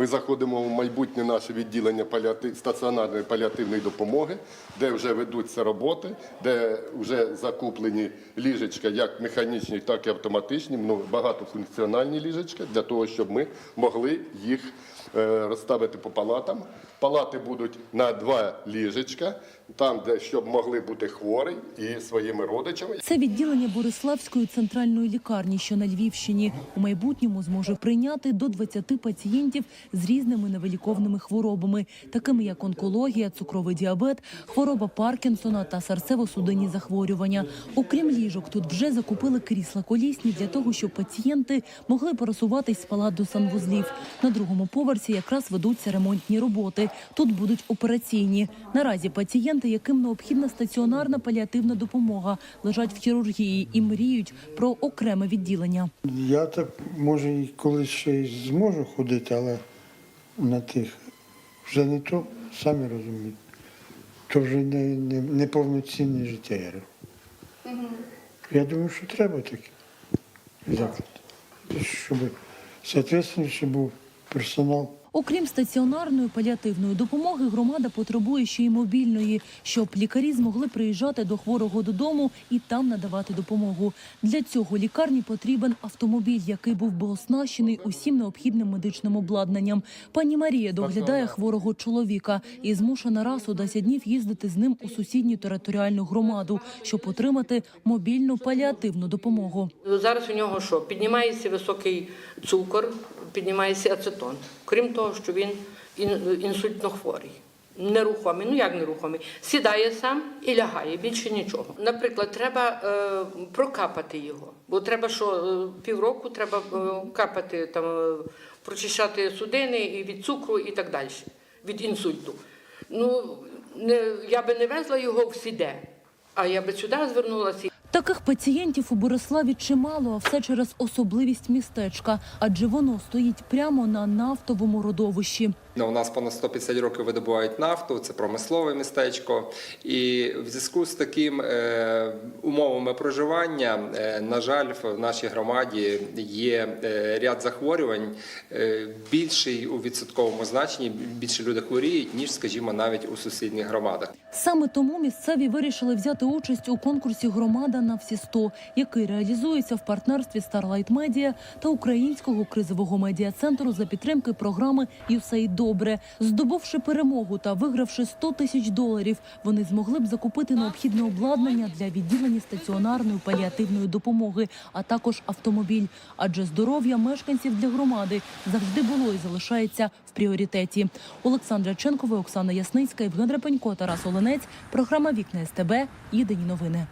Ми заходимо в майбутнє наше відділення стаціонарної паліативної допомоги, де вже ведуться роботи, де вже закуплені ліжечка, як механічні, так і автоматичні, багатофункціональні ліжечка, для того, щоб ми могли їх е, розставити по палатам. Палати будуть на два ліжечка, там, де щоб могли бути хворі і своїми родичами. Це відділення Бориславської центральної лікарні, що на Львівщині. У майбутньому зможе прийняти до 20 пацієнтів з різними невиліковними хворобами, такими як онкологія, цукровий діабет, хвороба Паркінсона та серцево-судинні захворювання. Окрім ліжок, тут вже закупили крісла колісні для того, щоб пацієнти могли пересуватись з палат до санвузлів. На другому поверсі якраз ведуться ремонтні роботи. Тут будуть операційні. Наразі пацієнти, яким необхідна стаціонарна паліативна допомога, лежать в хірургії і мріють про окреме відділення. Я так може і колись ще й зможу ходити, але на тих вже не то, самі розумієте. То вже не, не, не повноцінне життя. Я, роблю. я думаю, що треба таке заклад. Щоб соответствуючи був персонал. Окрім стаціонарної паліативної допомоги, громада потребує ще й мобільної, щоб лікарі змогли приїжджати до хворого додому і там надавати допомогу. Для цього лікарні потрібен автомобіль, який був би оснащений усім необхідним медичним обладнанням. Пані Марія доглядає хворого чоловіка і змушена раз у 10 днів їздити з ним у сусідню територіальну громаду, щоб отримати мобільну паліативну допомогу. Зараз у нього що? Піднімається високий цукор, піднімається ацетон. Крім того, що він ін- інсультно хворий. Нерухомий, ну як нерухомий, сідає сам і лягає, більше нічого. Наприклад, треба е, прокапати його, бо треба що е, півроку треба е, капати там, е, прочищати судини і від цукру і так далі, від інсульту. Ну не, я би не везла його в сіде, а я би сюди звернулася. Таких пацієнтів у Бориславі чимало, а все через особливість містечка, адже воно стоїть прямо на нафтовому родовищі. Ну, У нас понад 150 років видобувають нафту, це промислове містечко. І в зв'язку з таким е, умовами проживання, е, на жаль, в нашій громаді є е, ряд захворювань е, більший у відсотковому значенні, більше люди хворіють, ніж, скажімо, навіть у сусідніх громадах. Саме тому місцеві вирішили взяти участь у конкурсі Громада на всі 100», який реалізується в партнерстві Starlight Media та Українського кризового медіа-центру за підтримки програми «USAID Добре. Здобувши перемогу та вигравши 100 тисяч доларів, вони змогли б закупити необхідне обладнання для відділення стаціонарної паліативної допомоги, а також автомобіль. Адже здоров'я мешканців для громади завжди було і залишається в пріоритеті. Олександра Ченкова, Оксана Ясницька, Євген Репенько, Тарас Оленець. Програма Вікна СТБ. Єдині новини.